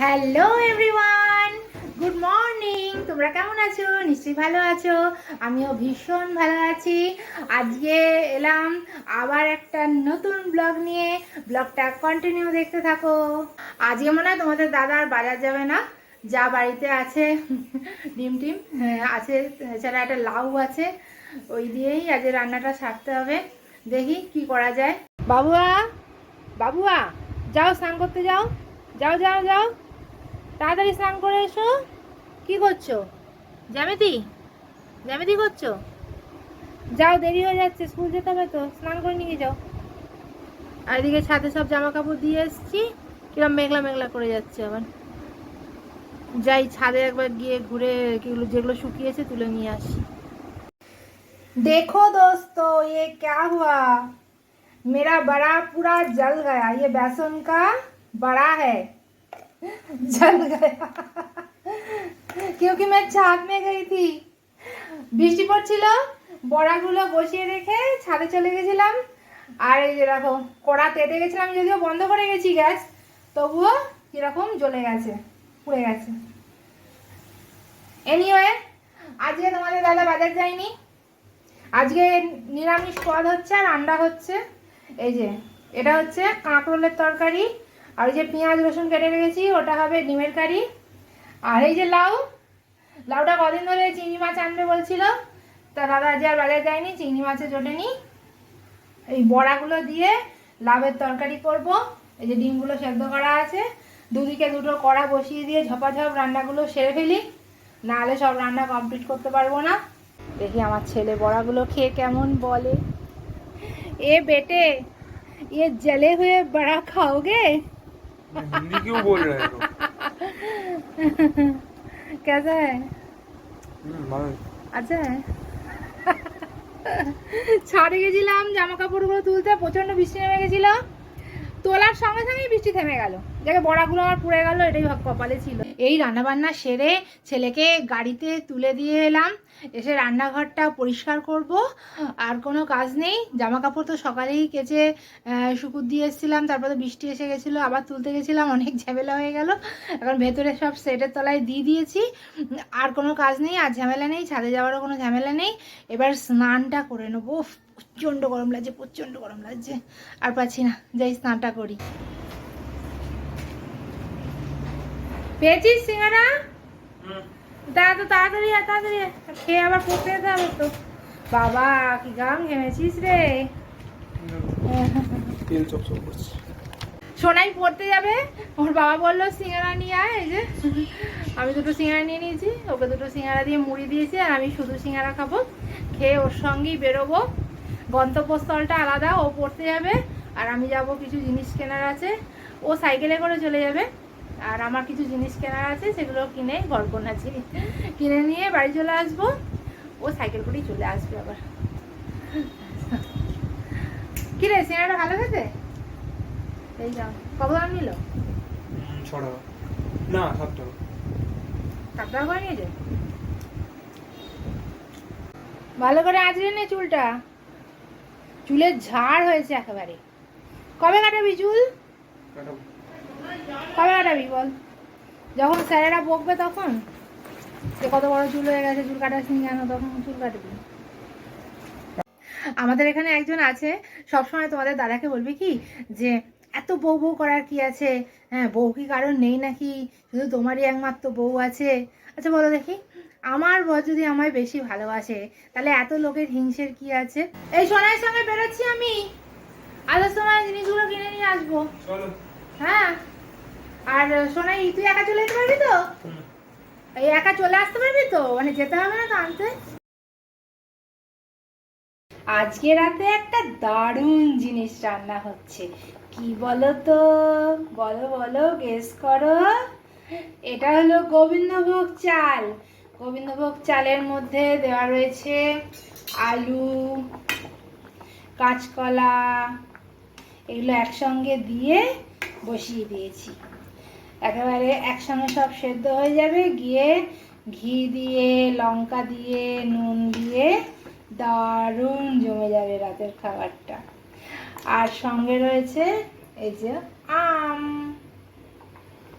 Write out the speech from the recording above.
Hello everyone good morning তোমরা কেমন আছো? নিশ্চয়ই ভালো আছো। আমিও ভীষণ ভালো আছি। আজকে এলাম আবার একটা নতুন ব্লগ নিয়ে। ব্লগটা কন্টিনিউ দেখতে থাকো। আজকে মনে হয় তোমাদের দাদা আর বাজার যাবে না? যা বাড়িতে আছে। ডিম টিম হ্যাঁ, আছে এছাড়া একটা লাউ আছে। ওই দিয়েই আজ রান্নাটা সারতে হবে। দেখি কি করা যায়। বাবুয়া বাবুয়া যাও স্নান করতে যাও। যাও যাও যাও। তাড়াতাড়ি স্নান করে এসো কি করছো জ্যামিতি জ্যামিতি করছো যাও দেরি হয়ে যাচ্ছে স্কুল যেতে হবে তো স্নান করে নিয়ে যাও আর এদিকে ছাদে সব জামা কাপড় দিয়ে এসছি কিরম মেঘলা মেঘলা করে যাচ্ছে আবার যাই ছাদে একবার গিয়ে ঘুরে কিগুলো যেগুলো শুকিয়েছে তুলে নিয়ে আসি देखो दोस्तों ये क्या हुआ मेरा बड़ा पूरा जल गया ये बेसन का बड़ा है जल गया क्योंकि मैं छाद में गई थी বৃষ্টি পড়ছিল বড়াগুলো বসিয়ে রেখে ছাদে চলে গেছিলাম আর এই যে দেখো কড়া তেতে গেছিলাম যদিও বন্ধ করে গেছি গ্যাস তবুও কিরকম জ্বলে গেছে পুড়ে গেছে এনিওয়ে আজকে তোমাদের দাদা বাজার যায়নি আজকে নিরামিষ পদ হচ্ছে আর আন্ডা হচ্ছে এই যে এটা হচ্ছে কাঁকরোলের তরকারি আর ওই যে পেঁয়াজ রসুন কেটে রেখেছি ওটা হবে ডিমের কারি আর এই যে লাউ লাউটা কদিন ধরে চিংড়ি মাছ আনবে বলছিল তা দাদা আজ আর বাজার যায়নি চিংড়ি মাছে জোটেনি এই বড়াগুলো দিয়ে লাভের তরকারি করব এই যে ডিমগুলো সেদ্ধ করা আছে দুদিকে দুটো কড়া বসিয়ে দিয়ে ঝপাঝপ রান্নাগুলো সেরে ফেলি নাহলে সব রান্না কমপ্লিট করতে পারবো না দেখি আমার ছেলে বড়াগুলো খেয়ে কেমন বলে এ বেটে ये जले हुए बड़ा खाओगे हिंदी क्यों बोल रहे हो कैसा है আচ্ছা ছাড়ে গেছিলাম জামা কাপড়গুলো তুলতে প্রচণ্ড বৃষ্টি নেমে গেছিল। তোলার সঙ্গে সঙ্গেই বৃষ্টি থেমে গেল। দেখে বড়াগুলো আমার পুড়ে গেল, এটাই কপালে ছিল। এই রান্নাবান্না সেরে ছেলেকে গাড়িতে তুলে দিয়ে এলাম। এসে রান্নাঘরটা পরিষ্কার করব। আর কোনো কাজ নেই। জামা কাপড় তো সকালেই কেচে শুকুর দিয়ে এসেছিলাম। তারপরে বৃষ্টি এসে গেছিল, আবার তুলতে গেছিলাম। অনেক ঝামেলা হয়ে গেল। এখন ভেতরে সব সেটের তলায় দিয়ে দিয়েছি। আর কোনো কাজ নেই, আর ঝামেলা নেই, ছাদে যাওয়ারও কোনো ঝামেলা নেই। এবার স্নানটা করে নেব। প্রচণ্ড গরম লাগছে প্রচণ্ড গরম লাগছে। আর পাচ্ছি না যাই স্নানটা করি। পেয়েছিস সিঙ্গারা? তাড়াতাড়ি তাড়াতাড়ি খেয়ে আবার পড়তে যেতে হবে তো। বাবা কি গাম ঘেমেছিস রে। তেল চপচপ করছে। সোনাই পড়তে যাবে। ওর বাবা বলল সিঙ্গারা নিয়ে আয় এই যে। আমি দুটো সিঙ্গারা নিয়ে নিয়েছি ওকে দুটো সিঙ্গারা দিয়ে মুড়ি দিয়েছি আর আমি শুধু সিঙ্গারা খাব। খেয়ে ওর সঙ্গেই বেরোবো। গন্তব্যস্থলটা আলাদা ও পড়তে যাবে আর আমি যাব কিছু জিনিস কেনার আছে। ও সাইকেলে করে চলে যাবে আর আমার কিছু জিনিস কেনার আছে সেগুলো কিনে গল্পন আছে কিনে নিয়ে বাড়ি চলে আসব। ও সাইকেল করেই চলে আসবে আবার। কি রে সিঙ্গারাটা ভালো খেতে এই যাও কত দাম নিল? ছ টাকা না সাত টাকা সাত টাকা করে নিয়েছে? ভালো করে আঁচড়ে নে চুলটা। চুলের ঝাড় হয়েছে একেবারে। কবে কাটাবি চুল? কবে কাটাবি বল? যখন স্যারেরা বকবে তখন? যে কত বড় চুল হয়ে গেছে চুল কাটাসনি কেন তখন চুল কাটবি। আমাদের এখানে একজন আছে সবসময় তোমাদের দাদাকে বলবে কি যে এত বউ বউ করার কি আছে? হ্যাঁ বউ কি কারণ নেই নাকি? শুধু তোমারই একমাত্র বউ আছে। আচ্ছা বলো দেখি। আমার বর যদি আমায় বেশি ভালোবাসে তাহলে এত লোকের হিংসের কি আছে? এই সোনার সঙ্গে বেরোচ্ছি আমি। আসার সময় জিনিসগুলো কিনে নিয়ে আসব। হ্যাঁ। আর সোনাই তুই একা চলে যেতে পারবি তো? এই একা চলে আসতে পারবি তো? মানে যেতে হবে না তো আনতে? আজকে রাতে একটা দারুণ জিনিস রান্না হচ্ছে। কি বলো তো বলো বলো গেস করো। এটা হলো গোবিন্দভোগ চাল। গোবিন্দভোগ চালের মধ্যে দেওয়া রয়েছে আলু, কাঁচকলা, এগুলো একসঙ্গে দিয়ে বসিয়ে দিয়েছি। একেবারে একসঙ্গে সব সেদ্ধ হয়ে যাবে। গিয়ে ঘি দিয়ে, লঙ্কা দিয়ে, নুন দিয়ে দারুণ জমে যাবে রাতের খাবারটা। আর সঙ্গে রয়েছে এই যে আম।